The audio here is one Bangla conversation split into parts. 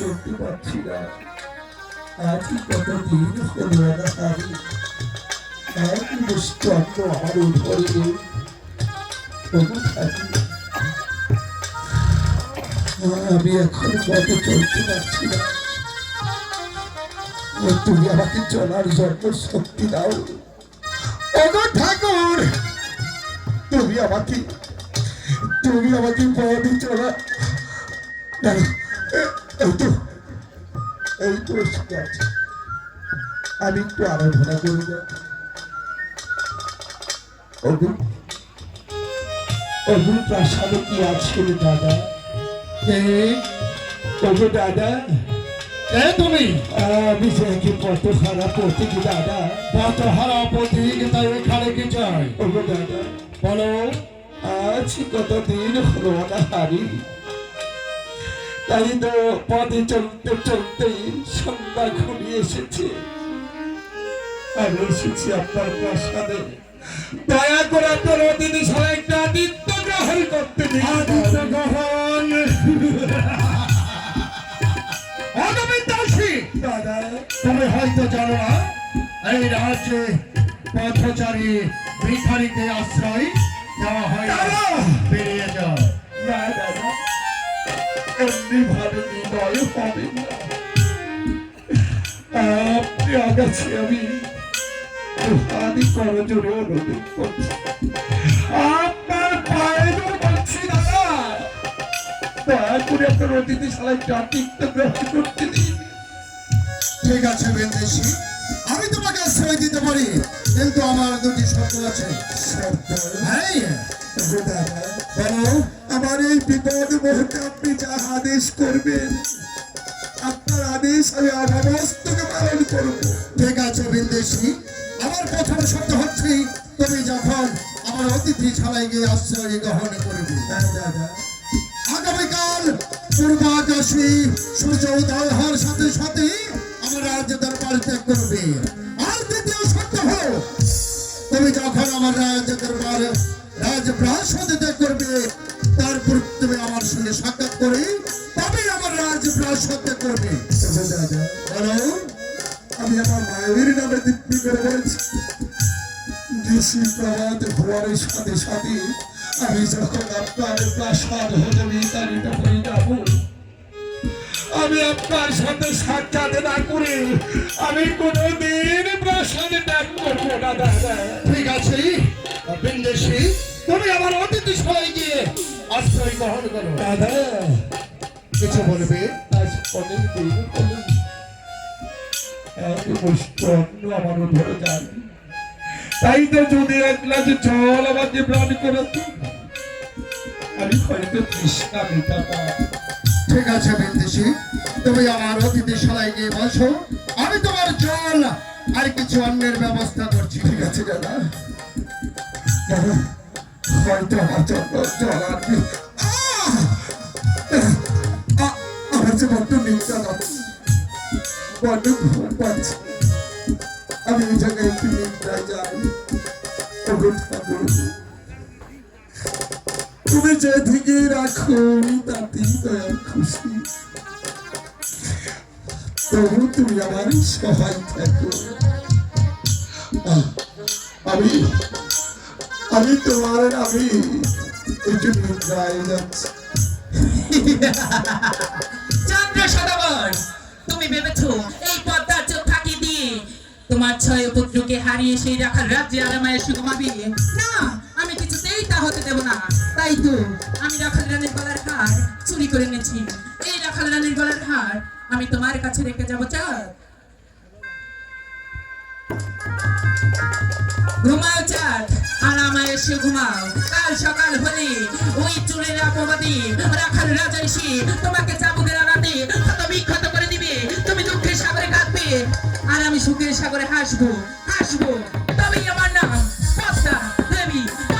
করতে পারছি না আজ কতদিন হলো না আমি এক মুষ্টান্ন আমার উঠরে তবু থাকি আমি এখন কত চলতে পারছি না। তুমি আমাকে চলার জন্য শক্তি দাও। ওগো ঠাকুর, তুমি আমাকে তুমি আমাকে পথে চলা। এই তো আছে। আমি একটু আরাধনা করব অগুন অগুন প্রাসাদে কি আছে দাদা? ওগো দাদা কে তুমি আমি কি কত খারাপ পথিক দাদা পথ হারা পথিক তাই এখানে কি চাই ওগো দাদা বলো আজ কতদিন হলো না হারি তাই তো পথে চলতে চলতে সন্ধ্যা ঘনিয়ে এসেছে আমি এসেছি আপনার প্রাসাদে দয়া করে আপনার অতিথি সারা একটা আদিত্য গ্রহণ করতে দিন তুমি হয়তো জানো না এই রাজ্যে পথচারী ভিখারিকে আশ্রয় দেওয়া হয় বেরিয়ে যাও। না দাদা। এমনি ভাবে নির্দয় হবে না। আপনি আগাছি আমি আদি অনুরোধ করছি। আপনার পায়ে ধরে বলছি দাদা। দয়া করে আপনার অতিথি শালায় গ্রহণ করতে দিন। ঠিক আছে বিন্দেশি আমি তোমাকে আশ্রয় দিতে পারি, কিন্তু আমার দুটি শর্ত আছে। আমার এই বিপদ মুহূর্তে আপনি যা আদেশ করবেন, আপনার আদেশ আমি অবস্থকে পালন করব। ঠিক আছে বিন্দেশি আমার প্রথম শর্ত হচ্ছে, তুমি যখন আমার অতিথি ছাড়াই গিয়ে আশ্রয় গ্রহণ করবে। আগামীকাল পূর্বাকাশী সূর্য উদয় হওয়ার সাথে সাথে রাজ্য দরবার ত্যাগ করবে, আর দ্বিতীয় শর্ত হলো, তুমি যখন আমার রাজ্য দরবার রাজ প্রাসাদে ত্যাগ করবে, তারপর তুমি আমার সঙ্গে সাক্ষাৎ করে তবেই আমার রাজ প্রাসাদ ত্যাগ করবে। বলো, আমি আমার মায়ের নামে দিব্যি করে বলছি, ঋষি প্রভাত হওয়ার সাথে সাথে আমি যখন আপনার প্রাসাদ হতে বিতাড়িত আমি সাথে সাক্ষাৎ না করে আমি কোনোদিন প্রাসাদ ত্যাগ করব না দাদা। ঠিক আছে বিন্দেশি তুমি আমার অতিথি সবাই গিয়ে আশ্রয় গ্রহণ করো। দাদা। কিছু বলবে? আজ অনেক এক আমার ধরে যান তাই তো যদি এক গ্লাস জল আমাকে প্রাণ করে আমি হয়তো তৃষ্ণা ঠিক আছে বিন্দেশি তুমি আমার অতিথি সবাই গিয়ে বসো। আমি তোমার জল আর কিছু অন্যের ব্যবস্থা করছি। ঠিক আছে, দাদা। হয়তো আমার জন্য জল আমার যে বড্ড বড্ড পাচ্ছে। আমি এই জায়গায় একটু নিন্দায় যাই ঠাকুর তুমি যে দিকে রাখো তাতেই দয়া খুশি। তবু তুমি আমার সহায় থাকো। আমি আমি তোমার আমি একটু নিদ্রায় যাচ্ছি। তুমি ভেবেছো এই পদ্মার চোখ ফাঁকি দিয়ে তোমার ছয় পুত্রকে হারিয়ে সেই রাখার রাজ্যে আরামায়ের সুগমাবি? না, আমি কিছুতেই তা হতে দেব না। আমি তোমার কাছে রেখে যাব চাঁদ ঘুমাও, চাঁদ। আরামায় এসে ঘুমাও। কাল সকাল হলে ওই চুলের অপবাদী রাখাল রাজা এসে তোমাকে চাবুকের আঘাতে ক্ষত বিক্ষত করে দিবে। তুমি দুঃখের সাগরে কাঁদবে। আর আমি সুখের সাগরে হাসবো হাসবো। তবেই আমার নাম পদ্মা দেবী।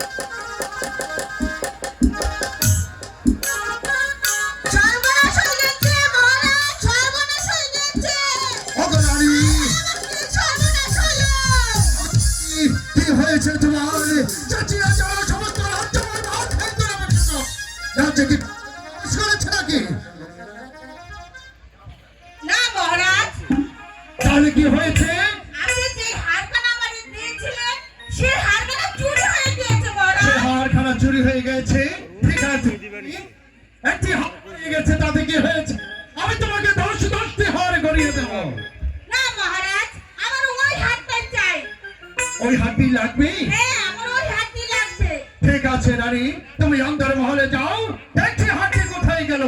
Thank you. আছে রানী তুমি অন্দর মহলে যাও দেখছি হাতটি কোথায় গেল?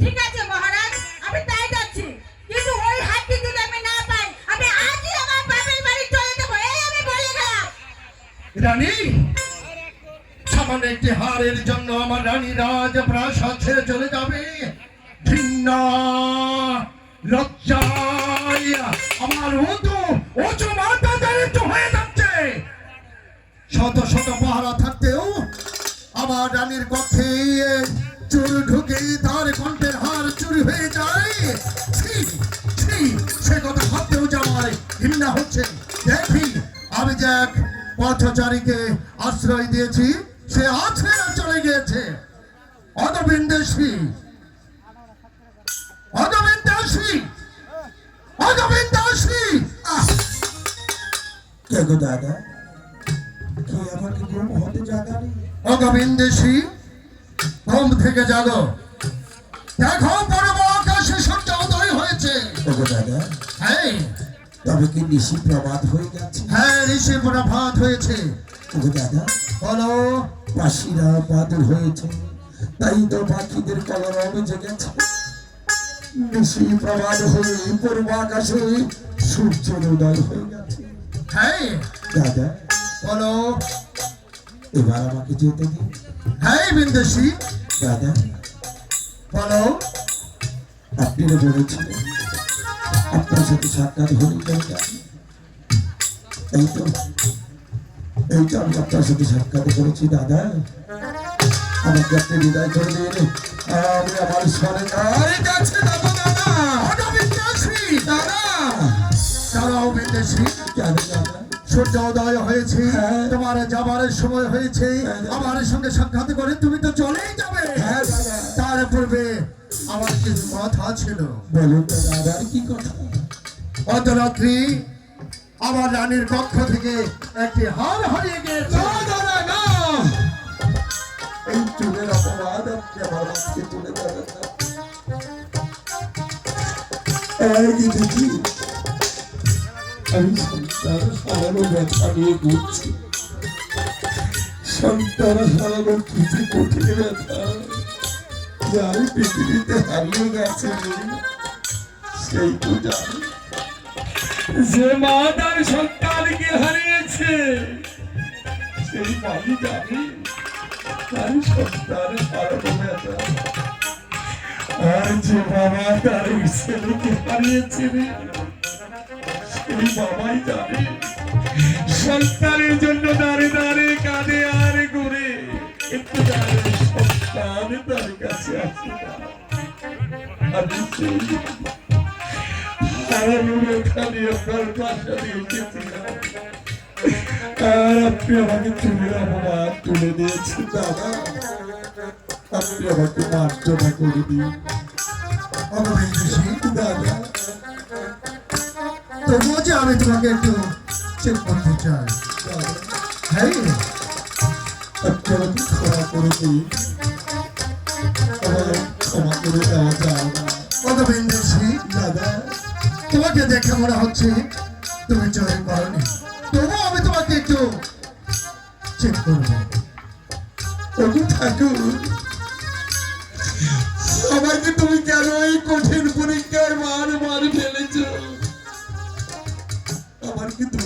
ঠিক আছে মহারাজ আমি তাই যাচ্ছি। কিন্তু ওই হাতটি যদি আমি না পাই আমি আজই আমার বাপের বাড়ি চলে যাব এই আমি বলে গেলাম রানী সামান্য একটি হারের জন্য আমার রানী রাজ প্রাসাদ ছেড়ে চলে যাবে। ঘৃণা লজ্জায় আমার উঁচু উঁচু মাথা দাঁড়িত হয়ে যাচ্ছে শত শত পাহারা থাকতেও আমার রানীর কক্ষে চুল ঢুকে তার কণ্ঠের হার চুরি হয়ে যায়। সে কথা ভাবতেও যে আমার ঘৃণা হচ্ছে। দেখি, আমি যে এক পথচারীকে আশ্রয় দিয়েছি, সে আছে চলে গিয়েছে। অদবিন্দেশী অদবিন্দাসী অদবিন্দাসী কে গো দাদা? আমাকে ঘুম হতে জাগানি অগবিন্দেশী ঘুম থেকে জাগো দেখো পরম আকাশে সূর্য উদয় হয়েছে ওগো দাদা হ্যাঁ তবে কি নিশি প্রবাদ হয়ে গেছে হ্যাঁ ঋষি ভাত হয়েছে ওগো দাদা বলো পাশিরা বাদল হয়েছে তাই তো পাখিদের কলরবে জেগেছে নিশি প্রবাদ হয়ে পূর্ব আকাশে সূর্যের উদয় হয়ে গেছে হ্যাঁ দাদা। বলো এবার আমাকে যেতে দিন হ্যাঁ বিন্দেশী। দাদা বলো আপনি বলেছিলেন আপনার সাথে সাক্ষাৎ হলে দাদা এই তো এই তো আমি আপনার সাথে সাক্ষাৎ করেছি দাদা। আমাকে আপনি বিদায় করে দিন। আমি আমার সরকারের কাছে যাব দাদা। দাদা। দাঁড়াও বিন্দেশী। কেন দাদা? সূর্য উদয় হয়েছে। হ্যাঁ। তোমার যাবার সময় হয়েছে। আমার সঙ্গে সাক্ষাৎ করে তুমি তো চলেই যাবে। হ্যাঁ তার পূর্বে আমার কিছু কথা ছিল। আর কি কথা? রাত্রি আমার রানীর কক্ষ থেকে একটি হার হারিয়ে না। এই চুলের আপনি আমার মাঝকে তুলে দেবেন না। আমি সন্তান। হারানো ব্যথা নিয়ে ঘুরছি। সন্তান হারানো কিছু কঠিন ব্যথা। যে পৃথিবীতে হারিয়ে গেছে সেই তো জানি। যে মা তার সন্তানকে হারিয়েছে, সেই আমি জানি। তার সন্তান হারানো ব্যথা। আর যে বাবা তার ছেলেকে হারিয়েছে সেই বাবাই জানে। সন্তানের জন্য দাঁড়ে দাঁড়ে কাঁদে আর ঘুরে। একটু জানে সন্তান তার কাছে আসে। না আমি সেই হারানো ব্যথা নিয়ে আপনার আর তুলে দিয়েছেন, দাদা। আপনি আমাকে মার্জনা করে দিন। দাদা। তবুও যে আমি তোমাকে একটু। চেক করতে দাদা হ্যাঁ আমাকে ক্ষমা করে দিন ক্ষমা করে দেওয়া যায়। না অগবিন্দেশী দাদা। তোমাকে দেখে মনে হচ্ছে তুমি চোরে করনি। তবুও আমি তোমাকে একটু চেক করব। ওগো ঠাকুর, আমাকে তুমি কেন এই কঠিন পরীক্ষার মার মার ফেলেছ?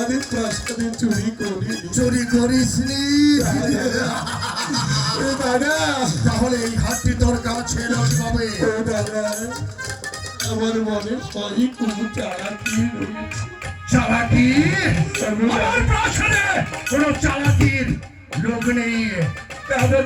কাছে তোমাদের চুরি করি চুরি করিস নি দাদা তাহলে এই হাতটি তোর কাছে কীভাবে ও দাদা আমার মনে হয় কোনো চালাকি চালাকি আমার প্রাসাদে কোনো চালাকির লোক নেই। দাদা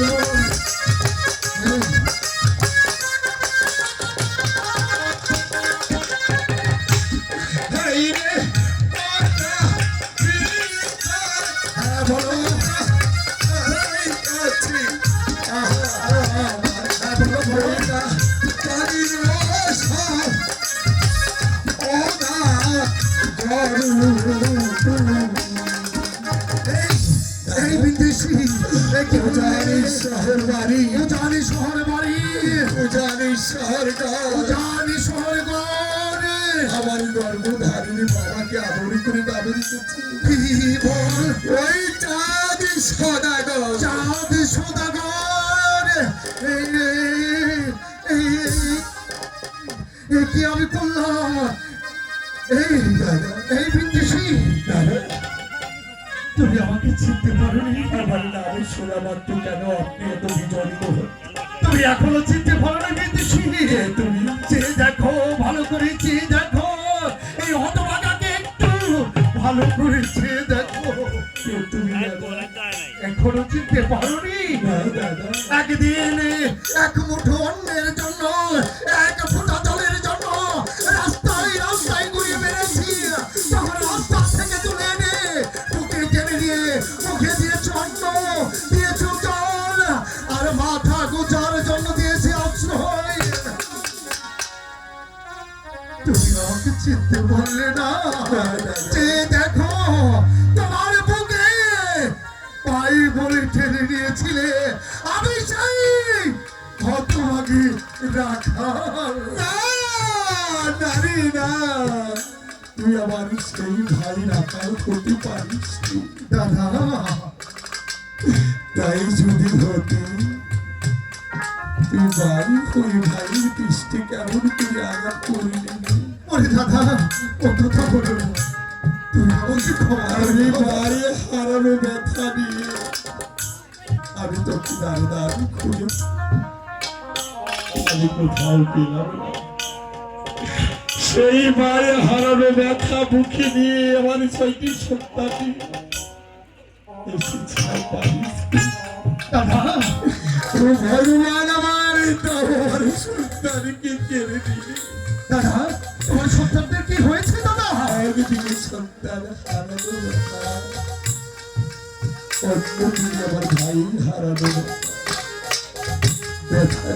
এই সদাগর কি আমি করলাম? এই এই বিদ্বেষী তুমি আমাকে চিনতে পারোনি? আমার নামে শোনা মাত্র কেন আপনি এত বিচলিত তুমি এখনও চিনতে পারোনি বিদ্বেষী তুমি চিনতে পারি একদিন এক মুঠো অন্যের জন্য, এক ফুটা জলের জন্য রাস্তায় রাস্তায় ঘুরে বেড়েছি। তখন রাস্তা থেকে তুলে এনে মুখে টেনে নিয়ে মুখে দিয়ে অন্ন, দিয়েছ জল, আর মাথা গুজার জন্য দিয়েছি আশ্রয় তুমি আমাকে চিনতে বললে না। সেই ভাই রাখাল হতে পারিস। দাদা তাই যদি হতে তুই বাড়ি ভাইয়ের দৃষ্টি কেমন করে আঘাত করলি ওরে দাদা বলো না। আমাকে আমি। বাড়ি ব্যথা নিয়ে আমি তোকে দাঁড়ে দাঁড়িয়ে খুঁজে আমি কোথাও পেলাম না সেই মায়ের হারানো ব্যথা বুকে নিয়ে আমার ছয়টি সন্তানই। এসেছে আর পারিস নি। দাদা ও ভগবান আমার আমার সন্তানকে কেড়ে দিলে দাদা তোমার সন্তানদের কি হয়েছে দাদা? একদিকে সন্তান হারানো ব্যথা। অন্যদিকে আমার ভাই হারানো ব্যথা।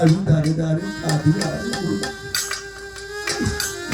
আমি দাঁড়িয়ে দাঁড়িয়ে কাঁদি আর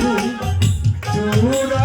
আমি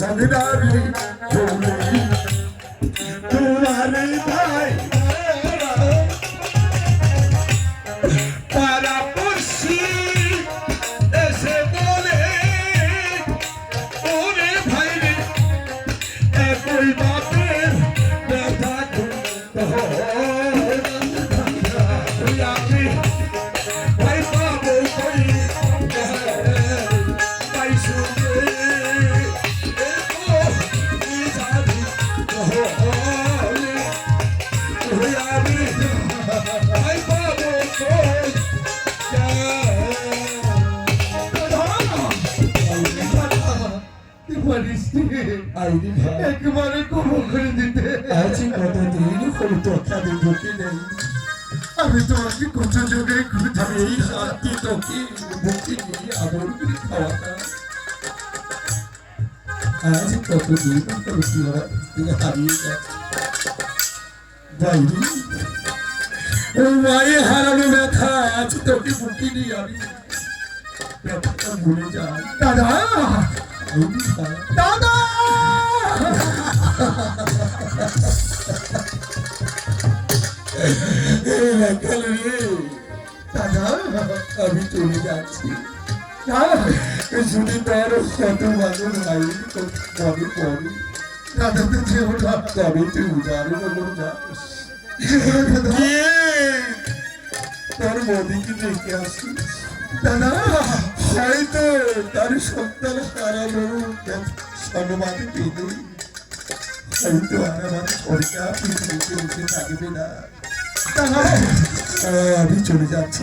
Sen de bir একবারে কবর করে দিতে। আজ কতদিন হলো তোকে ঢুকে নেই। আমি তোমাকে কত যোগে খুঁজে এই শান্তি তোকে বুকে নিয়ে আদর করে খাওয়াতাম। আজ কতদিন হলো তুই আমার থেকে হারিয়ে গেছে যাইনি। ওই মায়ে হারানো ব্যথা আজ তোকে বুকে নিয়ে আমি ব্যথাটা ভুলে যাই। দাদা! দাদা! দাদা আমি চলে যাচ্ছি। শুনে তার কত মানুষ ভাই কবে পরে দাদা তো যেও না কবে তুই যাস যেও না তোর মোদিকে দেখে আসি। দাদা হয়তো তার সন্তান হারানো সম্মানে পেলে হয়তো আর আমার সরকার পৃথিবীতে উঠে থাকবে না। আমি চলে যাচ্ছি